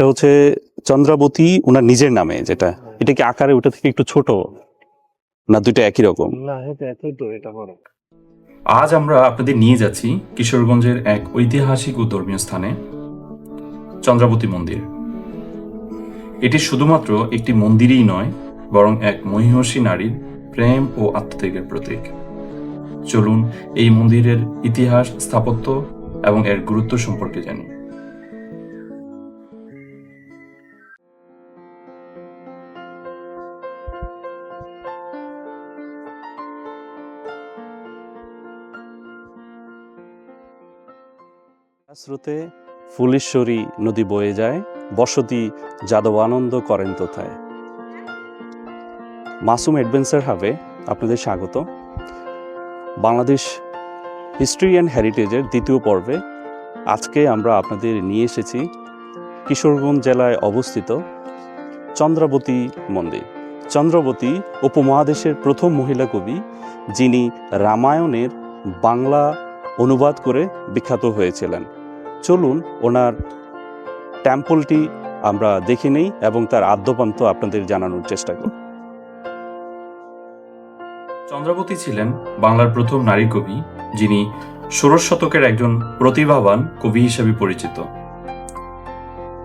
এটা হচ্ছে চন্দ্রাবতী ওনার নিজের নামে যেটা। এটা কি আকারে ওটা থেকে একটু ছোট? না দুটো একই রকম? না এটা এতই তো এটা বড়। আজ আমরা আপনাদের নিয়ে যাচ্ছি কিশোরগঞ্জের এক ঐতিহাসিক ও ধর্মীয় স্থানে চন্দ্রাবতী মন্দির। এটি শুধুমাত্র একটি মন্দিরই নয় বরং এক মহিষী নারীর প্রেম ও আত্মত্যাগের প্রতীক। চলুন এই মন্দিরের ইতিহাস স্থাপত্য এবং এর গুরুত্ব সম্পর্কে জানি। স্রোতে ফুলেশ্বরী নদী বয়ে যায়, বসতি যাদব আনন্দ করেন তোথায়। মাসুম অ্যাডভেঞ্চার হাবে আপনাদের স্বাগত। বাংলাদেশ হিস্ট্রি অ্যান্ড হেরিটেজের দ্বিতীয় পর্বে আজকে আমরা আপনাদের নিয়ে এসেছি কিশোরগঞ্জ জেলায় অবস্থিত চন্দ্রাবতী মন্দির। চন্দ্রাবতী উপমহাদেশের প্রথম মহিলা কবি যিনি রামায়ণের বাংলা অনুবাদ করে বিখ্যাত হয়েছিলেন। চলুন ওনার টেম্পলটি আমরা দেখে নেই এবং তার আদ্যপান্ত আপনাদের জানানোর চেষ্টা করি চন্দ্রাবতী ছিলেন বাংলার প্রথম নারী কবি যিনি ষোড়শ শতকের একজন প্রতিভাবান কবি হিসেবে পরিচিত।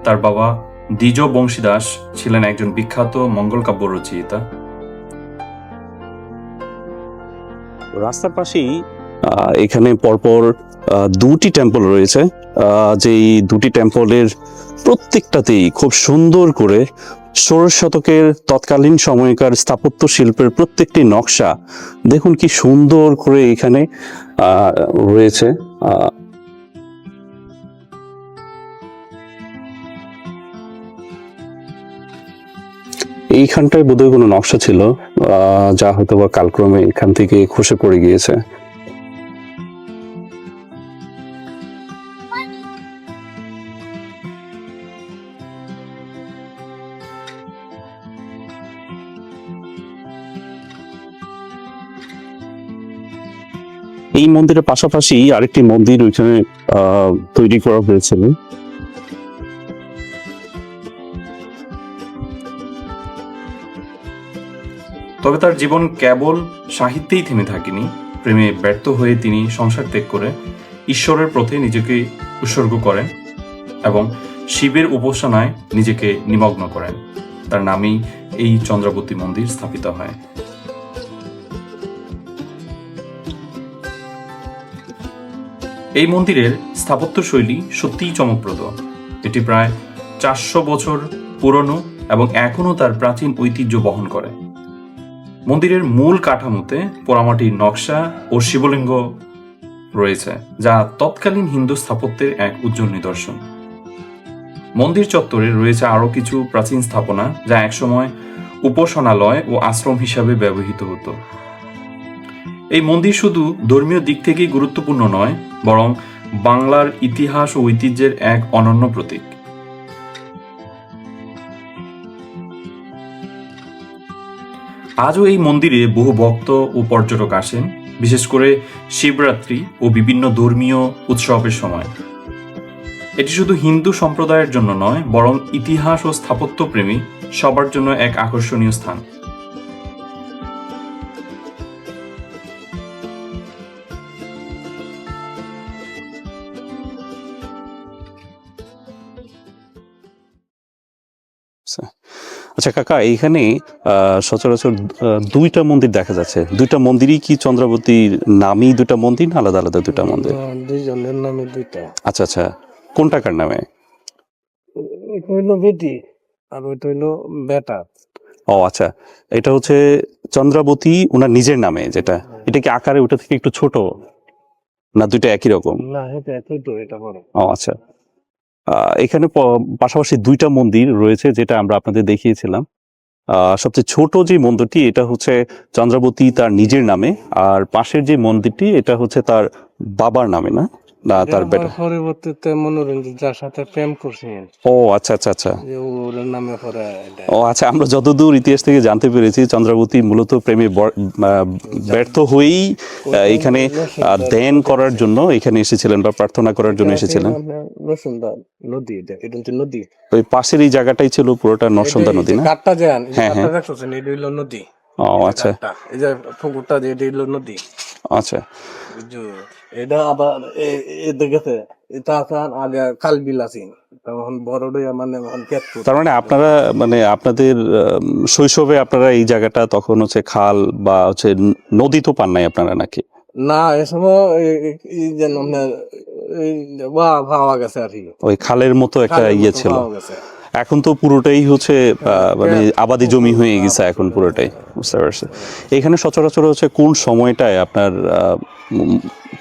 তার বাবা দ্বিজ বংশীদাস ছিলেন একজন বিখ্যাত মঙ্গল কাব্য রচয়িতা। রাস্তার পাশেই এখানে পরপর দুটি টেম্পল রয়েছে। যেই দুটি টেম্পলের প্রত্যেকটাতেই খুব সুন্দর করে ষোড়শ শতকের তৎকালীন সময়কার স্থাপত্য শিল্পের প্রত্যেকটি নকশা, দেখুন কি সুন্দর করে এখানে রয়েছে। এইখানটায় বোধহয় কোনো নকশা ছিল যা হয়তো বা কালক্রমে এখান থেকে খসে পড়ে গিয়েছে। এই মন্দিরের পাশাপাশি আরেকটি মন্দির ওইখানে তৈরি করা হয়েছিল। তবে তার জীবন কেবল সাহিত্যেই থেমে থাকেনি। প্রেমে ব্যর্থ হয়ে তিনি সংসার ত্যাগ করে ঈশ্বরের পথে নিজেকে উৎসর্গ করেন এবং শিবের উপাসনায় নিজেকে নিমগ্ন করেন। তার নামেই এই চন্দ্রাবতী মন্দির স্থাপিত হয়। এই মন্দিরের স্থাপত্য শৈলী সত্যিই চমকপ্রদ। এটি প্রায় চারশো বছর পুরনো এবং এখনও তার প্রাচীন ঐতিহ্য বহন করে। মন্দিরের মূল কাঠামোতে পোড়ামাটির নকশা ও শিবলিঙ্গ রয়েছে, যা তৎকালীন হিন্দু স্থাপত্যের এক উজ্জ্বল নিদর্শন। মন্দির চত্বরে রয়েছে আরও কিছু প্রাচীন স্থাপনা, যা একসময় উপাসনালয় ও আশ্রম হিসাবে ব্যবহৃত হতো। এই মন্দির শুধু ধর্মীয় দিক থেকেই গুরুত্বপূর্ণ নয়, বরং বাংলার ইতিহাস ও ঐতিহ্যের এক অনন্য প্রতীক। আজও এই মন্দিরে বহু ভক্ত ও পর্যটক আসেন, বিশেষ করে শিবরাত্রি ও বিভিন্ন ধর্মীয় উৎসবের সময়। এটি শুধু হিন্দু সম্প্রদায়ের জন্য নয়, বরং ইতিহাস ও স্থাপত্য প্রেমী সবার জন্য এক আকর্ষণীয় স্থান। আচ্ছা কাকা এইখানে সচরাচর দুইটা মন্দির দেখা যাচ্ছে। দুইটা মন্দিরই কি চন্দ্রাবতীর নামই দুটা মন্দির না আলাদা আলাদা দুটা মন্দির? দুইজনের নামে দুইটা। আচ্ছা আচ্ছা কোনটা কার নামে? বেটি আর ওইটা হইল বেটা ও আচ্ছা এটা হচ্ছে চন্দ্রাবতী ওনার নিজের নামে যেটা। এটা কি আকারে ওটা থেকে একটু ছোট? না দুইটা একই রকম? না এটা তো এটা বড়। ও আচ্ছা। এখানে পাশাপাশি দুইটা মন্দির রয়েছে যেটা আমরা আপনাদের দেখিয়েছিলাম। সবচেয়ে ছোট যে মন্দিরটি, এটা হচ্ছে চন্দ্রাবতী তার নিজের নামে, আর পাশের যে মন্দিরটি, এটা হচ্ছে তার বাবার নামে না? না তার বেটা পরবর্তীতে মনোরঞ্জন যার সাথে প্রেম করছেন ও আচ্ছা আচ্ছা আচ্ছা। ওর নামে ও আচ্ছা আমরা যতদূর ইতিহাস থেকে জানতে পেরেছি চন্দ্রাবতী মূলত প্রেমে ব্যর্থ হয়েই এখানে ধ্যান করার জন্য এখানে এসেছিলেন বা প্রার্থনা করার জন্য এসেছিলেন। নদী এটা নদী। ওই পাশের এই জায়গাটাই ছিল পুরোটা নরসন্দা নদী না? কাঠটা যান হ্যাঁ, হইল নদী। ও আচ্ছা। এই যে পুকুরটা যে নদী। আচ্ছা। এটা আবার এ- এ দেখেছে এটা আসান আগে খাল বিল আছেন তখন বড়ডিয়া মানে তার মানে আপনারা মানে আপনাদের শৈশবে আপনারা এই জায়গাটা তখন হচ্ছে খাল বা হচ্ছে নদী তো পান নাই আপনারা নাকি? না এ সময় যেন আপনার ভাবা গেছে আর কি। ওই খালের মতো একটা ইয়ে ছিল। এখন তো পুরোটাই হচ্ছে আহ, মানে আবাদি জমি হয়ে গেছে এখন পুরোটাই। বুঝতে পারছি। এখানে সচরাচর হচ্ছে কোন সময়টায় আপনার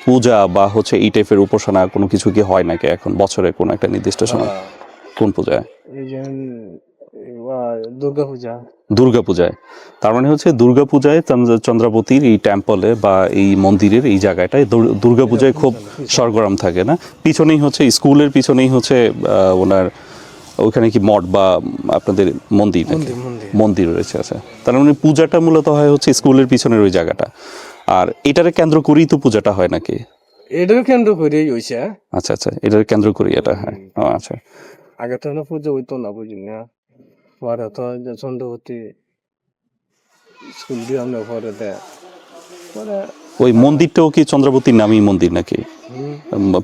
পূজা বা হচ্ছে এই টাইপের উপাসনা কোনো কিছু কি হয় নাকি এখন? বছরে কোন একটা নির্দিষ্ট সময়। কোন পূজায়? এই যে দুর্গা পূজায় তার মানে হচ্ছে দুর্গা পূজায় চন্দ্রাবতীর এই টেম্পলে বা এই মন্দিরের এই জায়গাটায় দুর- দুর্গা পূজায় খুব সরগরম থাকে না? পিছনেই হচ্ছে স্কুলের পিছনেই হচ্ছে ওনার ওখানে কি মঠ বা আপনাদের মন্দির। মন্দির রয়েছে আচ্ছা। তার মানে পূজাটা মূলত হয় হচ্ছে স্কুলের পিছনের ওই জায়গাটা। আর এটারে কেন্দ্র করেই তো পূজাটা হয় নাকি? এটাও কেন্দ্র করেই হইছে। আচ্ছা আচ্ছা এটার কেন্দ্র করি এটা হ্যাঁ। ও আচ্ছা। আগে তো না পুজো হইতো না বুঝলি না? পরে তো চন্দ্রবতী স্কুল দিয়ে আমরা পরে দেয় পরে ওই মন্দিরটাও কি চন্দ্রাবতীর নামই মন্দির নাকি?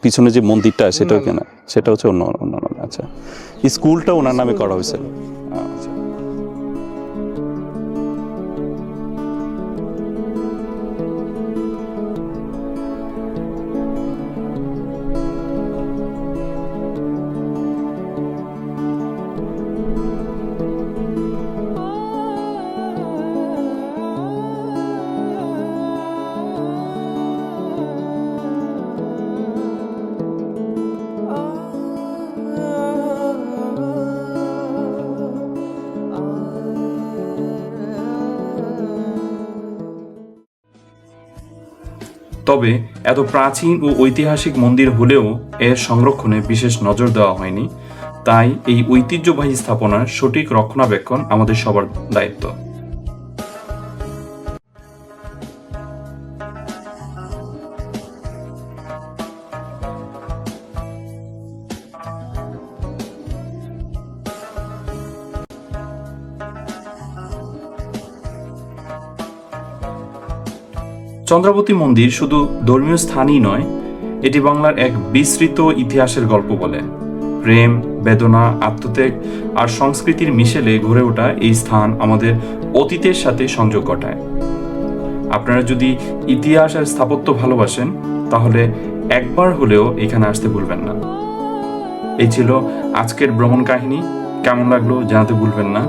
পিছনে যে মন্দিরটা সেটাও কেনা সেটা হচ্ছে অন্য অন্য আচ্ছা। স্কুলটা ওনার নামে করা হয়েছিল তবে এত প্রাচীন ও ঐতিহাসিক মন্দির হলেও এর সংরক্ষণে বিশেষ নজর দেওয়া হয়নি। তাই এই ঐতিহ্যবাহী স্থাপনার সঠিক রক্ষণাবেক্ষণ আমাদের সবার দায়িত্ব। চন্দ্রাবতী মন্দির শুধু ধর্মীয় স্থানই নয়, এটি বাংলার এক বিস্তৃত ইতিহাসের গল্প বলে। প্রেম, বেদনা, আত্মত্যাগ আর সংস্কৃতির মিশেলে গড়ে ওঠা এই স্থান আমাদের অতীতের সাথে সংযোগ ঘটায়। আপনারা যদি ইতিহাস আর স্থাপত্য ভালোবাসেন, তাহলে একবার হলেও এখানে আসতে ভুলবেন না। এই ছিল আজকের ভ্রমণ কাহিনী। কেমন লাগল জানাতে ভুলবেন না।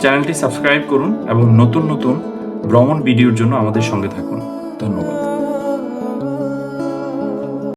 চ্যানেলটি সাবস্ক্রাইব করুন এবং নতুন নতুন ভ্রমণ ভিডিওর জন্য আমাদের সঙ্গে থাকুন। ধন্যবাদ।